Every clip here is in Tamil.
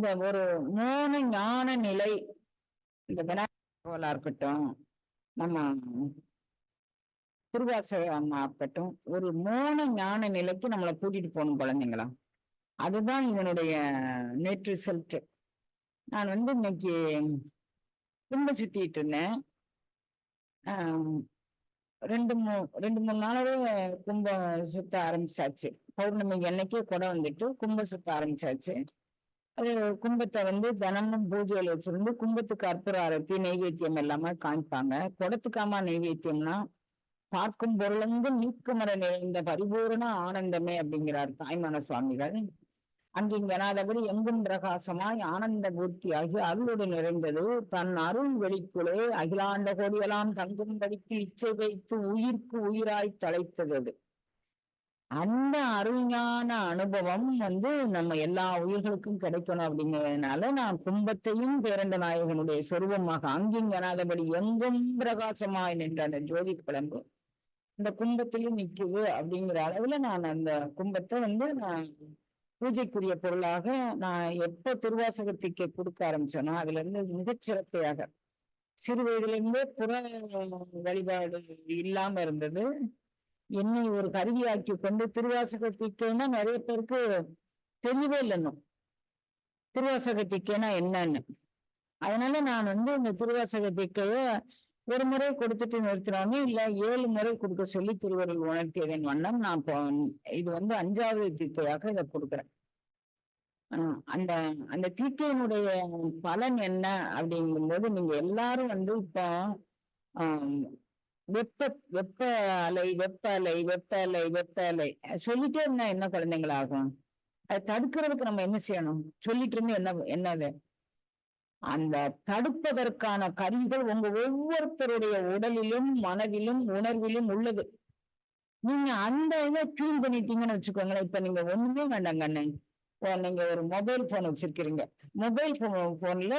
இந்த ஒரு மூணு ஞான நிலை இந்த விநாயகர்களா இருக்கட்டும் நம்ம திருவாசக அம்மா இருக்கட்டும் ஒரு மூணு ஞான நிலைக்கு நம்மளை கூட்டிட்டு போகணும் குழந்தைங்களா? அதுதான் இவனுடைய நெட் ரிசல்ட் நான் வந்து இன்னைக்கு திரும்ப சுத்திட்டு இருந்தேன். ரெண்டு மூ ரெண்டு மூணு நாளாவே கும்பம் சுத்த ஆரம்பிச்சாச்சு. பௌர்ணமிக்கு அன்னைக்கே குடம் வந்துட்டு கும்ப சுத்த ஆரம்பிச்சாச்சு. கும்பத்தை வந்து தினமும் பூஜையில வச்சிருந்து கும்பத்துக்கு அற்புற ஆரத்தி நெய்வேத்தியம் எல்லாமே காமிப்பாங்க. குடத்துக்காமா நெய்வேத்தியம்னா பார்க்கும் பொருளந்து நீக்குமர நிறைந்த பரிபூரண ஆனந்தமே அப்படிங்கிறார் தாய்மான சுவாமிகள். அங்கு இங்கனாதபடி எங்கும் பிரகாசமாய் ஆனந்த பூர்த்தியாகி அருளோடு நிறைந்தது. தன் அருள் வெளிக்குள்ளே அகிலாண்ட கோடியெல்லாம் தங்கும்படிக்கு இச்சை வைத்து உயிர்க்கு உயிராய் தலைத்தது அந்த அருஞான அனுபவம் வந்து நம்ம எல்லா உயிர்களுக்கும் கிடைக்கணும் அப்படிங்கிறதுனால நான் கும்பத்தையும் பேரண்ட நாயகனுடைய சொருபமாக அங்கிங்கனாதபடி எங்கும் பிரகாசமாய் நின்ற அந்த ஜோதி குழம்பு இந்த கும்பத்திலும் நிக்குது அப்படிங்கிற அளவுல நான் அந்த கும்பத்தை வந்து நான் பூஜைக்குரிய பொருளாக நான் எப்ப திருவாசகத்திற்கு கொடுக்க ஆரம்பிச்சேனோ அதுல இருந்து மிகச்சிறப்பையாக சிறு வயதுல இருந்தே புற வழிபாடு இல்லாம இருந்தது. என்னை ஒரு கருவியாக்கி கொண்டு திருவாசகத்திற்குன்னா நிறைய பேருக்கு தெரியவே இல்லைன்னு திருவாசகத்திக்கேனா என்னன்னு. அதனால நான் வந்து இந்த திருவாசகத்திக்கைய ஒரு முறை கொடுத்துட்டு நிறுத்தினோன்னு இல்ல ஏழு முறை கொடுக்க சொல்லி திருவருள் உணர்த்தியதன் வண்ணம் நான் இப்போ இது வந்து அஞ்சாவது தீக்கையாக இதை கொடுக்குறேன். ஆஹ் அந்த அந்த தீக்கையினுடைய பலன் என்ன அப்படிங்கும்போது நீங்க எல்லாரும் வந்து இப்போ ஆஹ் வெப்ப வெப்ப அலை வெப்ப அலை வெப்ப அலை வெப்ப அலை. சொல்லிட்டே இருந்தா என்ன குழந்தைங்களாகும்? அதை தடுக்கிறதுக்கு நம்ம என்ன செய்யணும்? சொல்லிட்டு இருந்து என்ன என்னது? அந்த தடுப்பதற்கான கருவிகள் உங்க ஒவ்வொருத்தருடைய உடலிலும் மனதிலும் உணர்விலும் உள்ளது. நீங்க அந்த இதை டியூன் பண்ணிட்டீங்கன்னு வச்சுக்கோங்களேன். இப்ப நீங்க ஒண்ணுமே வேண்டாங்க அண்ணன் நீங்க ஒரு மொபைல் போன் வச்சிருக்கிறீங்க. மொபைல் போன்ல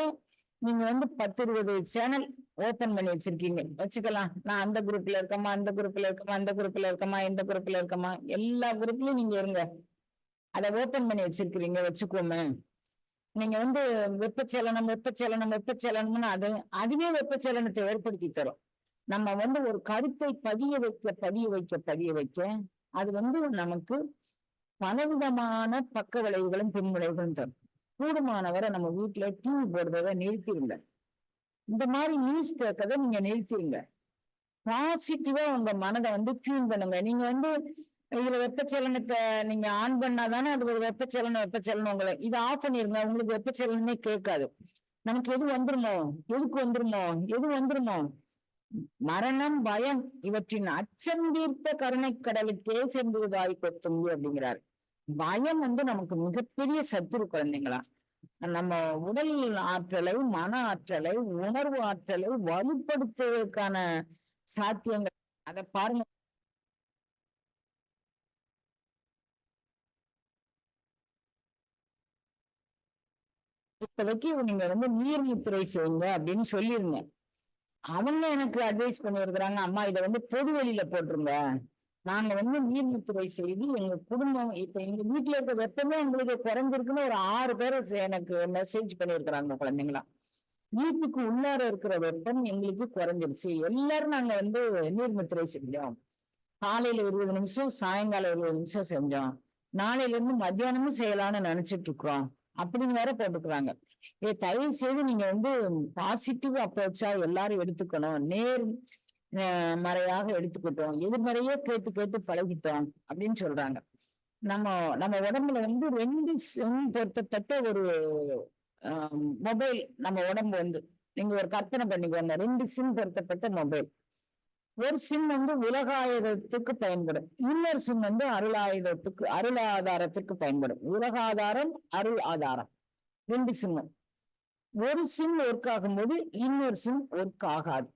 நீங்க வந்து பத்து இருபது சேனல் ஓபன் பண்ணி வச்சிருக்கீங்க. வச்சுக்கலாம். நான் அந்த குரூப்ல இருக்கமா அந்த குரூப்ல இருக்கமா அந்த குரூப்ல இருக்கமா இந்த குரூப்ல இருக்கமா எல்லா குரூப்லயும் நீங்க இருங்க. அதை ஓபன் பண்ணி வச்சிருக்கிறீங்க வச்சுக்கோமே. நீங்க வந்து வெப்பச்சலனம் வெப்பச்சலனம் வெப்பச்சலனம்னு அது அதுவே வெப்பச்சலனத்தை ஏற்படுத்தி தரும். நம்ம வந்து ஒரு கருத்தை பதிய வைக்க பதிய வைக்க பதிய வைக்க அது வந்து நமக்கு பலவிதமான பக்க விளைவுகளும் பின் விளைவுகளும் தரும். கூடுமானவரை நம்ம வீட்டுல டிவி போடுறத நிறுத்திருங்க இந்த மாதிரி நியூஸ் கேட்கறத நீங்க நிறுத்திடுங்க பாசிட்டிவா உங்க மனதை வந்து டியூன் பண்ணுங்க. நீங்க வந்து இதுல வெப்பச்சலனத்தை நீங்க ஆன் பண்ணாதானே அது ஒரு வெப்பச்சலனம் வெப்பச்சலனம் உங்களை. இதை ஆஃப் பண்ணிருங்க. உங்களுக்கு வெப்பச்சலனமே கேட்காது. நமக்கு எது வந்துருமோ? எதுக்கு வந்துருமோ? எது வந்துருமோ? மரணம் பயம் இவற்றின் அச்சம் தீர்த்த கருணை கடலுக்கே சென்றுவதாய் கொத்தும்பி அப்படிங்கிறார். பயம் வந்து நமக்கு மிகப்பெரிய சத்துரு குழந்தைங்களா. நம்ம உடல் ஆற்றலை மன ஆற்றலை உணர்வு ஆற்றலை வலுப்படுத்துவதற்கான சாத்தியங்கள். அதை பாருங்க. இப்போதைக்கு நீங்க வந்து நீர்முத்திரை செய்யுங்க அப்படின்னு சொல்லிருங்க. அவங்க எனக்கு அட்வைஸ் பண்ணியிருக்கிறாங்க. அம்மா இதை வந்து பொது வெளியில போட்டுருங்க. நாங்க வந்து நீர்முத்திரை செய்து எங்க குடும்பம் இப்ப எங்க வீட்டுல இருக்க வெப்பமே உங்களுக்கு குறைஞ்சிருக்குன்னு ஒரு ஆறு பேர் எனக்கு மெசேஜ் பண்ணிருக்கிறாங்க குழந்தைங்களா வீட்டுக்கு உள்ளார இருக்கிற வெப்பம் எங்களுக்கு குறைஞ்சிருச்சு. எல்லாரும் நாங்க வந்து நீர்முத்திரை செஞ்சோம். காலையில இருபது நிமிஷம் சாயங்காலம் இருபது நிமிஷம் செஞ்சோம். நாளையில இருந்து மத்தியானமும் செய்யலாம்னு நினைச்சிட்டு இருக்கிறோம். அப்படின்னு வேற போட்டுக்கிறாங்க. ஏ தயவு செய்து நீங்க வந்து பாசிட்டிவ் அப்ரோச்சா எல்லாரும் எடுத்துக்கணும். நேர் மறையாக எடுத்துக்கிட்டோம். எதிர்மறையே கேட்டு கேட்டு பழகிட்டோம் அப்படின்னு சொல்றாங்க. நம்ம நம்ம உடம்புல வந்து ரெண்டு சிம் பொருத்தப்பட்ட ஒரு மொபைல் நம்ம உடம்பு வந்து நீங்க ஒரு கற்பனை பண்ணிக்கோங்க. ரெண்டு சிம் பொருத்தப்பட்ட மொபைல் ஒரு சிம் வந்து உலகாயுதத்துக்கு பயன்படும். இன்னொரு சிம் வந்து அருளாயுதத்துக்கு அருள் ஆதாரத்துக்கு பயன்படும். உலகாதாரம் அருள் ஆதாரம். ரெண்டு சிம்மும் ஒரு சிம் ஒர்க் ஆகும்போது இன்னொரு சிம் ஒர்க் ஆகாது.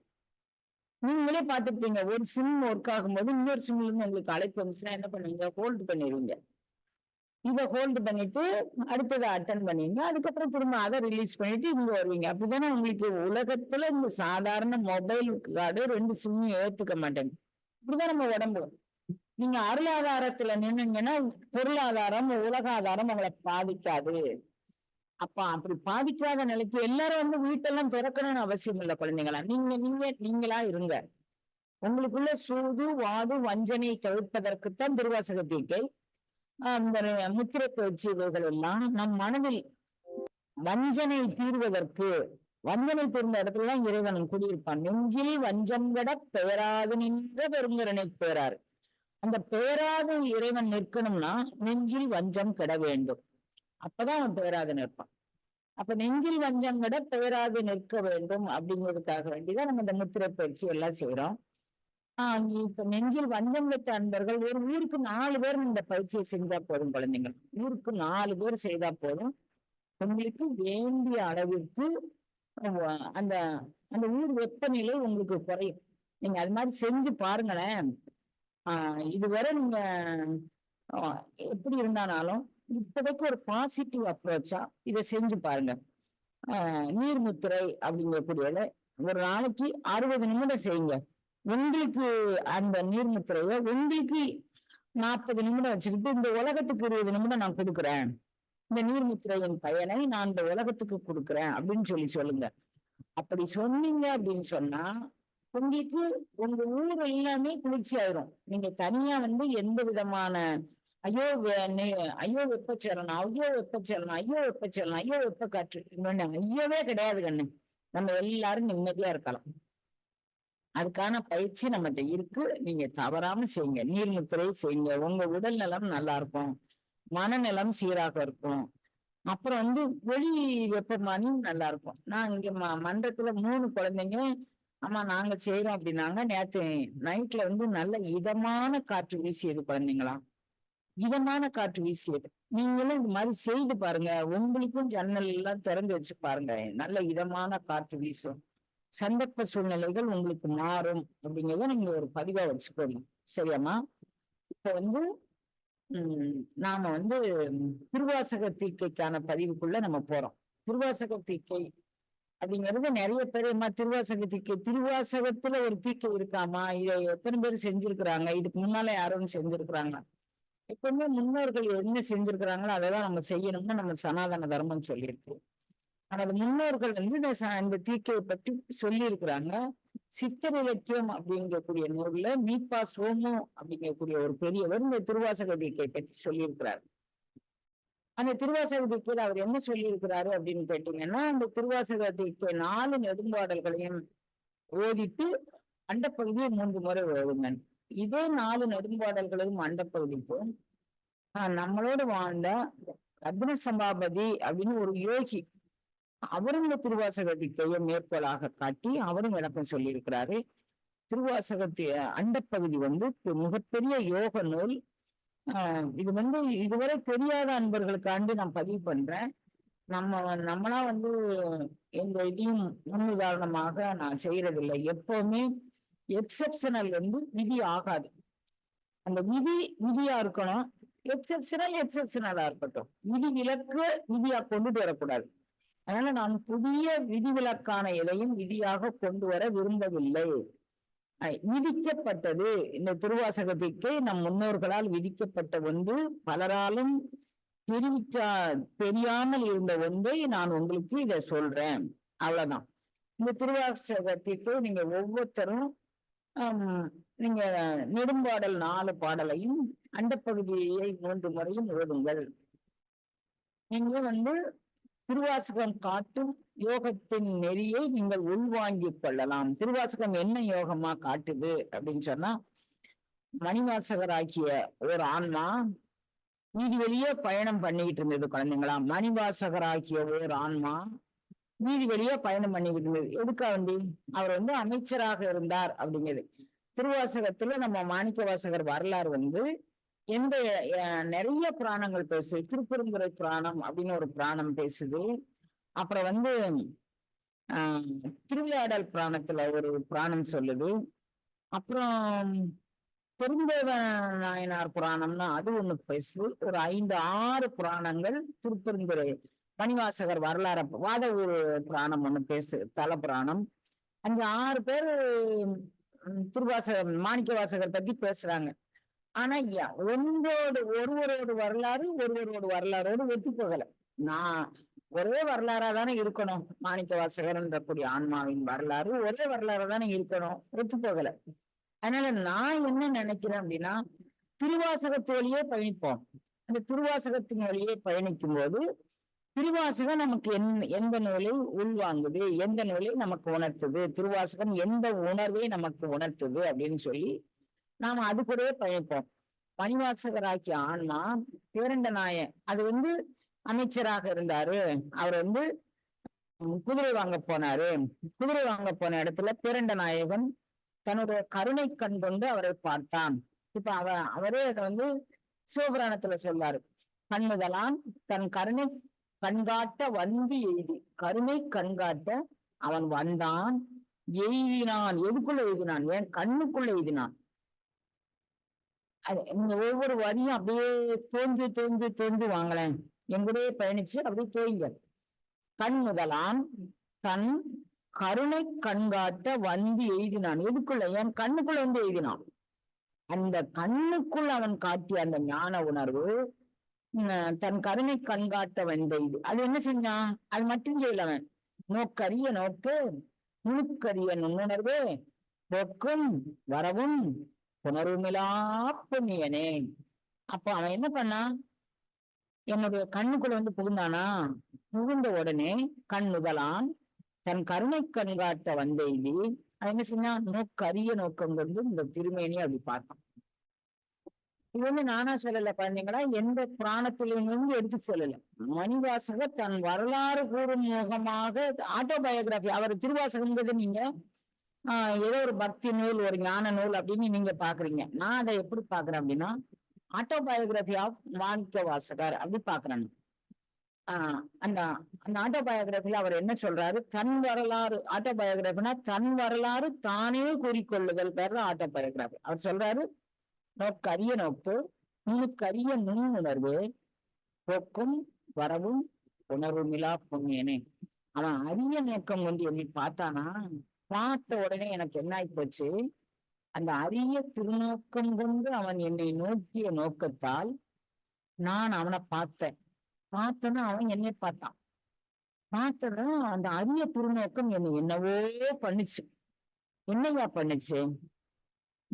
நீங்களே பார்த்துருப்பீங்க ஒரு சிம் ஒர்க் ஆகும்போது இன்னொரு சிம்ல இருந்து உங்களுக்கு அழைப்பு வந்துச்சுன்னா என்ன பண்ணுவீங்க? ஹோல்டு பண்ணிடுவீங்க. இதை ஹோல்டு பண்ணிட்டு அடுத்ததை அட்டன் பண்ணுவீங்க. அதுக்கப்புறம் திரும்ப அதை ரிலீஸ் பண்ணிட்டு இங்க வருவீங்க. அப்படிதானே உங்களுக்கு உலகத்துல இந்த சாதாரண மொபைல் கார்டு ரெண்டு சிம்மையும் ஏத்துக்க மாட்டேங்க. இப்படிதான் நம்ம உடம்பு. நீங்க அருளாதாரத்துல நின்னீங்கன்னா பொருளாதாரம் உலகாதாரம் உங்களை பாதிக்காது. அப்ப அப்படி பாதிக்காத நிலைக்கு எல்லாரும் வந்து வீட்டெல்லாம் திறக்கணும்னு அவசியம் இல்லை குழந்தைங்களா நீங்க நீங்க நீங்களா இருங்க. உங்களுக்குள்ள சூது வாது வஞ்சனை தவிர்ப்பதற்குத்தான் திருவாசக தீக்கை அந்த முத்திரை பயிற்சி இவைகள் எல்லாம் நம் மனதில் வஞ்சனை தீர்வதற்கு வஞ்சனை தீர்ந்த இடத்துல தான் இறைவன் குடியிருப்பான். நெஞ்சில் வஞ்சம் பெயராது நின்ற பெருங்கரனை பெயராறு அந்த பேராது இறைவன் நிற்கணும்னா நெஞ்சில் வஞ்சம் கெட வேண்டும். அப்பதான் அவன் பேராது நிற்பான். அப்ப நெஞ்சில் வஞ்சம் விட பேராது நிற்க வேண்டும் அப்படிங்கிறதுக்காக வேண்டிதான் நம்ம இந்த முத்திரை பயிற்சி எல்லாம் செய்யறோம் ஆஹ் இப்ப நெஞ்சில் வஞ்சம் விட்ட அன்பர்கள் ஒரு ஊருக்கு நாலு பேர் இந்த பயிற்சியை செஞ்சா போதும் குழந்தைங்க. ஊருக்கு நாலு பேர் செய்தா போதும். உங்களுக்கு வேண்டிய அளவிற்கு அந்த அந்த ஊர் வெப்பநிலை உங்களுக்கு குறையும். நீங்க அது மாதிரி செஞ்சு பாருங்களேன். ஆஹ் இதுவரை நீங்க எப்படி இருந்தானாலும் இப்போதைக்கு ஒரு பாசிட்டிவ் அப்ரோச்சா இதை செஞ்சு பாருங்க. நீர்முத்திரை அப்படிங்கக்கூடியத. ஒரு நாளைக்கு அறுபது நிமிடம் செய்யுங்க. உங்களுக்கு அந்த நீர்முத்திரைய உங்களுக்கு நாற்பது நிமிடம் வச்சுக்கிட்டு இந்த உலகத்துக்கு இருபது நிமிடம் நான் கொடுக்குறேன். இந்த நீர்முத்திரையின் பயனை நான் இந்த உலகத்துக்கு கொடுக்குறேன் அப்படின்னு சொல்லி சொல்லுங்க. அப்படி சொன்னீங்க அப்படின்னு சொன்னா உங்களுக்கு உங்க ஊர் எல்லாமே குளிர்ச்சி ஆயிரும் நீங்க தனியா வந்து எந்த விதமான ஐயோ ஐயோ வெப்பச்சலனம் ஐயோ வெப்பச்சலனம் ஐயோ வெப்பச்சலனம் ஐயோ வெப்ப காற்று ஐயோவே கிடையாது கண்ணு நம்ம எல்லாரும் நிம்மதியா இருக்கலாம். அதுக்கான பயிற்சி நம்மகிட்ட இருக்கு. நீங்க தவறாம செய்யுங்க. நீர்முத்திரை செய்யுங்க. உங்க உடல் நலம் நல்லா இருக்கும். மனநலம் சீராக இருக்கும். அப்புறம் வந்து வெளி வெப்பமானியும் நல்லா இருக்கும். நான் இங்க ம- மன்றத்துல மூணு குழந்தைங்க. ஆமா நாங்க செய்யறோம் அப்படின்னாங்க. நேத்து நைட்ல வந்து நல்ல இதமான காற்று வீசியது குழந்தைங்களா இதமான காற்று வீசியது. நீங்களும் இந்த மாதிரி செய்து பாருங்க. உங்களுக்கும் ஜன்னல் எல்லாம் திறந்து வச்சு பாருங்க. நல்ல இதமான காற்று வீசும். சந்தர்ப்ப சூழ்நிலைகள் உங்களுக்கு மாறும். அப்படிங்கிறத நீங்க ஒரு பதிவா வச்சுக்கோங்க. சரியாம்மா? இப்ப வந்து உம் நாம வந்து திருவாசக தீக்கைக்கான பதிவுக்குள்ள நம்ம போறோம். திருவாசக தீக்கை அப்படிங்கிறது நிறைய பேர் அம்மா திருவாசக தீக்கை திருவாசகத்துல ஒரு தீக்கை இருக்காமா இதை எத்தனை பேர் செஞ்சிருக்கிறாங்க? இதுக்கு முன்னால யாரும் செஞ்சிருக்கிறாங்க எப்பவுமே முன்னோர்கள் என்ன செஞ்சிருக்கிறாங்களோ அதைதான் நம்ம செய்யணும்னு நம்ம சனாதன தர்மம் சொல்லியிருக்கு. நமது முன்னோர்கள் வந்து இந்த இந்த தீக்கையை பற்றி சொல்லி இருக்கிறாங்க சித்தர் இலக்கியம் அப்படிங்கக்கூடிய நூல்ல மீப்பா சோமு அப்படிங்கக்கூடிய ஒரு பெரியவர் இந்த திருவாசக தீக்கை பற்றி சொல்லியிருக்கிறார். அந்த திருவாசக தீக்கையில் அவர் என்ன சொல்லியிருக்கிறாரு அப்படின்னு கேட்டீங்கன்னா அந்த திருவாசக தீக்கை நாலு நெடும்பாடல்களையும் ஓதிட்டு அண்டப்பகுதியை மூன்று முறை ஓதுங்க இதே நாலு நெடும்பாடல்களும் அண்டப்பகுதிக்கும் ஆஹ் நம்மளோட வாழ்ந்த அக்ன சபாபதி அப்படின்னு ஒரு யோகி அவரும் இந்த மேற்கோளாக காட்டி அவரும் விளக்கம் சொல்லியிருக்கிறாரு. திருவாசகத்தி அண்டப்பகுதி வந்து மிகப்பெரிய யோக நூல். ஆஹ் இது வந்து இதுவரை தெரியாத அன்பர்களுக்காண்டு நான் பதிவு பண்றேன். நம்ம நம்மளா வந்து எந்த இதையும் முன்னுதாரணமாக நான் செய்யறதில்லை. எப்பவுமே எக்ஸப்ஷனல் வந்து விதி ஆகாது. அந்த விதி விதியா இருக்கணும். எக்ஸப்ஷனல் எக்ஸப்ஷனலா இருக்கட்டும். விதி விலக்கு விதியா கொண்டுட்டு வரக்கூடாது. அதனால நான் புதிய விதிவிலக்கான எதையும் விதியாக கொண்டு வர விரும்பவில்லை. விதிக்கப்பட்டது. இந்த திருவாசகத்திற்கு நம் முன்னோர்களால் விதிக்கப்பட்ட ஒன்று. பலராலும் தெரிவிக்கா தெரியாமல் இருந்த ஒன்றை நான் உங்களுக்கு இதை சொல்றேன். அவ்வளவுதான். இந்த திருவாசகத்திற்கு நீங்க ஒவ்வொருத்தரும் நீங்க நெடும்பாடல் நாலு பாடலையும் அண்டப்பகுதியை மூன்று முறையும் ஓதுங்கள் நீங்க வந்து திருவாசகம் காட்டும் யோகத்தின் நெறியை நீங்கள் உள்வாங்கிக் கொள்ளலாம். திருவாசகம் என்ன யோகமா காட்டுது அப்படின்னு சொன்னா மணிவாசகராகிய ஒரு ஆன்மா வீதி வெளியே பயணம் பண்ணிக்கிட்டு இருந்தது குழந்தைங்களா. மணிவாசகராக்கிய ஒரு ஆன்மா நீதி வழியா பயணம் பண்ணிக்கிட்டு இருந்தது எதுக்கா வண்டி? அவர் வந்து அமைச்சராக இருந்தார் அப்படிங்கிறது. திருவாசகத்துல நம்ம மாணிக்க வாசகர் வரலாறு வந்து எந்த நிறைய புராணங்கள் பேசுது. திருப்பெருந்துறை புராணம் அப்படின்னு ஒரு புராணம் பேசுது. அப்புறம் வந்து ஆஹ் திருவிளையாடல் புராணத்துல ஒரு புராணம் சொல்லுது. அப்புறம் பெருந்தேவ நாயனார் புராணம்னா அது ஒண்ணு பேசுது. ஒரு ஐந்து ஆறு புராணங்கள் திருப்பெருந்துறை பணிவாசகர் வரலாறு வாத புராணம் ஒண்ணு பேசு தல புராணம். அங்க ஆறு பேர் திருவாசகர் மாணிக்க வாசகர் பத்தி பேசுறாங்க. ஆனா யா- ஒன்றோடு ஒருவரோட வரலாறு ஒருவரோட வரலாறோடு ஒத்து போகல. நான் ஒரே வரலாறா தானே இருக்கணும். மாணிக்க வாசகர்ன்ற கூடிய ஆன்மாவின் வரலாறு ஒரே வரலாறா தானே இருக்கணும். ஒத்து போகல. அதனால நான் என்ன நினைக்கிறேன் அப்படின்னா திருவாசகத்து வழியே பயணிப்போம். அந்த திருவாசகத்தின் வழியே பயணிக்கும் போது திருவாசகம் நமக்கு என் எந்த நூலை உள்வாங்குது? எந்த நூலை நமக்கு உணர்த்துது? திருவாசகம் எந்த உணர்வை நமக்கு உணர்த்துது? அப்படின்னு சொல்லி நாம அது கூட பயணிப்போம் பணிவாசகராக்கிய ஆன்மா பேரண்ட நாய அது வந்து அமைச்சராக இருந்தாரு. அவர் வந்து குதிரை வாங்க போனாரு. குதிரை வாங்க போன இடத்துல பேரண்ட நாயகன் தன்னுடைய கருணை கண் கொண்டு அவரை பார்த்தான். இப்ப அவ அவரே அதை வந்து சிவபுராணத்துல சொல்வாரு கண்முதலான் தன் கருணை கண்காட்ட வந்து எய்தி. கருணை கண்காட்ட அவன் வந்தான். எய்தினான். எதுக்குள்ள எழுதினான் என் கண்ணுக்குள்ள எழுதினான் அது நீங்க ஒவ்வொரு வரியும் அப்படியே தோன்றி தோன்றி தோன்றி வாங்கலேன் எங்கூடயே பயணிச்சு அப்படியே தோய்ங்க கண் முதலாம். தன் கருணை கண்காட்ட வந்து எழுதினான் எதுக்குள்ள? என் கண்ணுக்குள்ள வந்து எழுதினான் அந்த கண்ணுக்குள் அவன் காட்டிய அந்த ஞான உணர்வு தன் கருணை கண்காட்ட வந்த இது அது என்ன செஞ்சான் அது மட்டும் செய்யல அவன். நோக்கரிய நோக்கு நுணுக்கரிய நுண்ணுணர்வு போக்கும் வரவும் புணர்வுமிலா புண்ணியனே அப்ப அவன் என்ன பண்ணான் என்னுடைய கண்ணுக்குள்ள வந்து புகுந்தானா? புகுந்த உடனே கண் முதலான் தன் கருணை கண்காட்ட வந்த இது அவன் என்ன செஞ்சான்? நோக்கரிய நோக்கம் கொண்டு இந்த திருமேனி அப்படி பார்த்தான். இது வந்து நானா சொல்லல பாத்தீங்களா எந்த புராணத்திலிருந்து எடுத்து சொல்லல. மணிவாசகர் தன் வரலாறு கூறும் முகமாக ஆட்டோபயோகிராபி அவர் திருவாசகம்ங்கிறது நீங்க ஆஹ் ஏதோ ஒரு பக்தி நூல் ஒரு ஞான நூல் அப்படின்னு நீங்க பாக்குறீங்க. நான் அதை எப்படி பாக்குறேன் அப்படின்னா ஆட்டோபயோகிராபி ஆஃப் மாணிக்க வாசகர் அப்படி பாக்குறேன் ஆஹ் அந்த அந்த ஆட்டோபயோகிராபில அவர் என்ன சொல்றாரு? தன் வரலாறு ஆட்டோபயோகிராபினா தன் வரலாறு தானே கூறிக்கொள்ளுதல் பேர் ஆட்டோபயோகிராபி அவர் சொல்றாரு நோக்கரிய நோக்கு நுணுக்கரிய நுண்ணுணர்வு போக்கும் வரவும் உணர்வுமிலா பொங்கியனே அவன் அரிய நோக்கம் வந்து என்னை பார்த்தானா பார்த்த உடனே எனக்கு என்ன ஆகி போச்சு அந்த அரிய திருநோக்கம் கொண்டு அவன் என்னை நோக்கிய நோக்கத்தால் நான் அவனை பார்த்தேன். பார்த்தனா அவன் என்னை பார்த்தான். பார்த்ததும் அந்த அரிய திருநோக்கம் என்னை என்னவோ பண்ணுச்சு. என்னையா பண்ணுச்சு?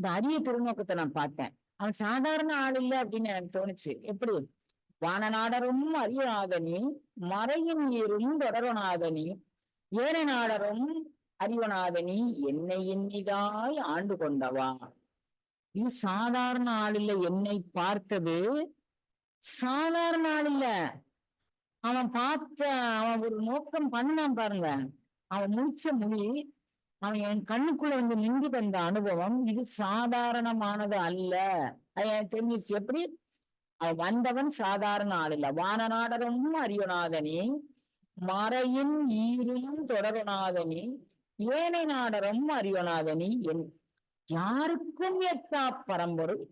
இந்த அரிய திருநோக்கத்தை நான் பார்த்தேன். அவன் சாதாரண ஆள் இல்லை அப்படின்னு எனக்கு தோணுச்சு. எப்படி? வானநாடரும் அறியநாதனி மறையும் ஏறும் தொடரநாதனி ஏன நாடரும் அறிவனாதனி என்னை எண்ணிதாய் ஆண்டு கொண்டவா? இது சாதாரண ஆள் இல்ல என்னை பார்த்தது சாதாரண ஆள் இல்ல. அவன் பார்த்த அவன் ஒரு நோக்கம் பண்ணான் பாருங்க. அவன் முடிச்ச மொழி அவன் என் கண்ணுக்குள்ள வந்து நின்று வந்த அனுபவம் இது சாதாரணமானது அல்ல. எனக்கு தெரிஞ்சிருச்சு. எப்படி? வந்தவன் சாதாரண ஆள் இல்ல. வானநாடரும் அறியநாதனி மறையின் ஈரும் தொடருநாதனி ஏனை நாடரும் அறியநாதனி என் யாருக்கும் எட்டா பரம்பொருள்.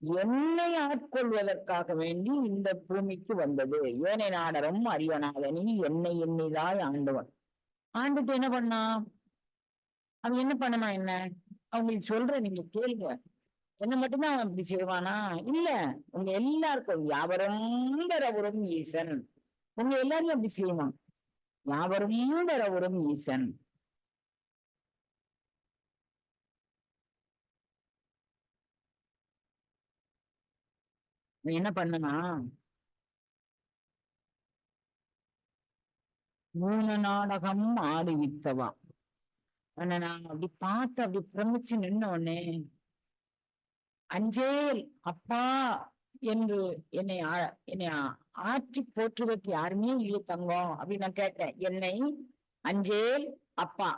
என்னை ஆட்கொள்வதற்காக வேண்டி இந்த பூமிக்கு வந்தது. ஏனை நாடரும் அரியநாதனி என்னை எண்ணிதாய் ஆண்டவன். ஆண்டுட்டு என்ன பண்ணான்? அவன் என்ன பண்ணனா என்ன? அவங்களுக்கு சொல்றேன் நீங்க கேளுங்க. என்ன மட்டும்தான் அவன் இப்படி செய்வானா? இல்ல. உங்க எல்லாருக்கும் யாவரும் வரவரும் ஈசன். உங்க எல்லாரையும் அப்படி செய்வான். யாவரும் வரவரும் ஈசன். என்ன பண்ணனா? மூணு நாடகம் ஆடுவித்தவா உன்னை நான் அப்படி பார்த்து அப்படி பிரமிச்சு நின்ன உடனே அஞ்சேல் அப்பா என்று என்னை என்னை ஆற்றி போற்றுவதற்கு யாருமே இல்லையே தங்கம் அப்படின்னு நான் கேட்டேன். என்னை அஞ்சேல் அப்பா.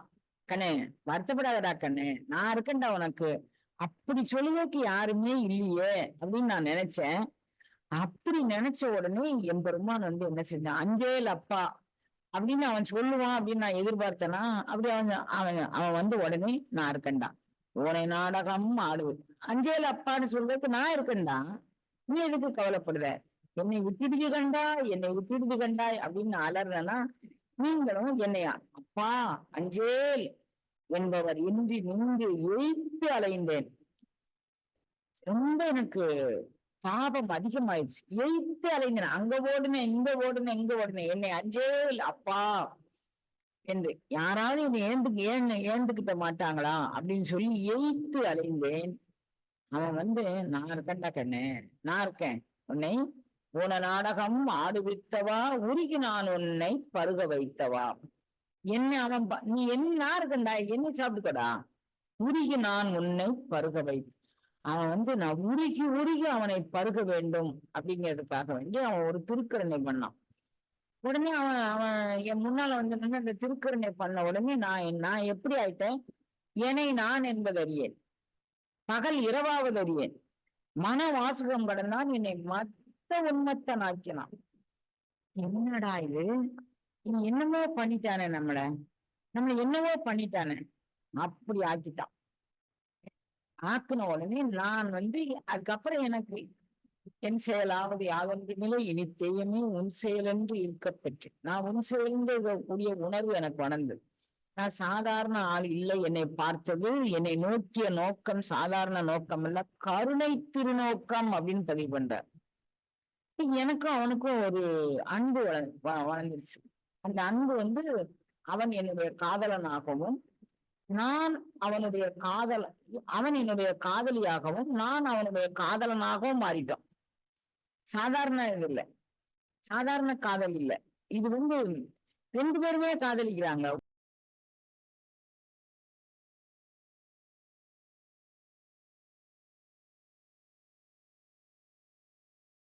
கண்ணே வருத்தப்படாதடா கண்ணே. நான் இருக்கேன்டா உனக்கு. அப்படி சொல்லுவதற்கு யாருமே இல்லையே அப்படின்னு நான் நினைச்சேன். அப்படி நினைச்ச உடனே என் பெருமான் வந்து என்ன செஞ்சான்? அஞ்சேல் அப்பா. அப்படின்னு அவன் சொல்லுவான் அப்படின்னு நான் எதிர்பார்த்தேனா அப்படி அவன் அவன் அவன் வந்து உடனே நான் இருக்கேன்டா. உனை நாடகம் ஆடுவது அஞ்சேல் அப்பான்னு சொல்றதுக்கு நான் இருக்கேன்டா. நீ எதுக்கு கவலைப்படுற? என்னை விட்டுடுது கண்டா என்னை விட்டுடுது கண்டாய் அப்படின்னு நான் அலறனா நீங்களும் என்னையா அப்பா அஞ்சேல் என்பவர் இன்றி நின்று எய்த்து அலைந்தேன். ரொம்ப எனக்கு பாபம் அதிகமாயிடுச்சு. எழுத்து அலைந்தன. அங்க ஓடுனேன் இங்க ஓடுனேன் இங்க ஓடுனேன். என்னை அஞ்சே இல்லை. அப்பா என்று. யாராவது என்னை ஏந்து ஏன் ஏந்துக்கிட்ட மாட்டாங்களா? அப்படின்னு சொல்லி எழுத்து அலைந்தேன். அவன் வந்து நான் இருக்கேன்டா கண்ணு. நான் இருக்கேன். உன்னை உன நாடகம் ஆடுவித்தவா? உருகி நான் உன்னை பருக வைத்தவா? என்ன அவன் நீ என்ன இருக்கண்டா என்ன சாப்பிட்டுக்கடா? உருகி நான் உன்னை பருக வைத்த அவன் வந்து நான் உருகி உருகி அவனை பருக வேண்டும் அப்படிங்கிறதுக்காக வேண்டி அவன் ஒரு திருக்கருணை பண்ணான். உடனே அவன் அவன் என் முன்னால வந்து நின்று அந்த திருக்கருணை பண்ண உடனே நான் நான் எப்படி ஆயிட்டேன்? என்னை நான் என்பதறியேன் பகல் இரவாவது அறியேன். மன வாசகம் கடந்தான் என்னை மத்த உண்மத்தன் ஆக்கினான். என்னடா இது? நீ என்னமோ பண்ணிட்டானே நம்மள. நம்மள என்னவோ பண்ணிட்டானே. அப்படி ஆக்கிட்டான். ஆக்குன உடனே நான் வந்து அதுக்கப்புறம் எனக்கு என் செயலாவது யாதொன்று இனி தெய்வமே உன் செயலென்று இருக்கப்பெற்று. நான் உன் செயலென்று இருக்கக்கூடிய உணர்வு எனக்கு வளர்ந்தது. நான் சாதாரண ஆள் இல்லை என்னை பார்த்தது என்னை நோக்கிய நோக்கம் சாதாரண நோக்கம் இல்ல கருணை திருநோக்கம் அப்படின்னு பதிவு பண்றார். எனக்கும் அவனுக்கும் ஒரு அன்பு வ- வளர்ந்துருச்சு. அந்த அன்பு வந்து அவன் என்னுடைய காதலனாகவும் நான் அவனுடைய காதல அவன் என்னுடைய காதலியாகவும் நான் அவனுடைய காதலனாகவும் மாறிட்டோம். சாதாரண இது இல்ல. சாதாரண காதல் இல்ல. இது வந்து ரெண்டு பேருமே காதலிக்கிறாங்க.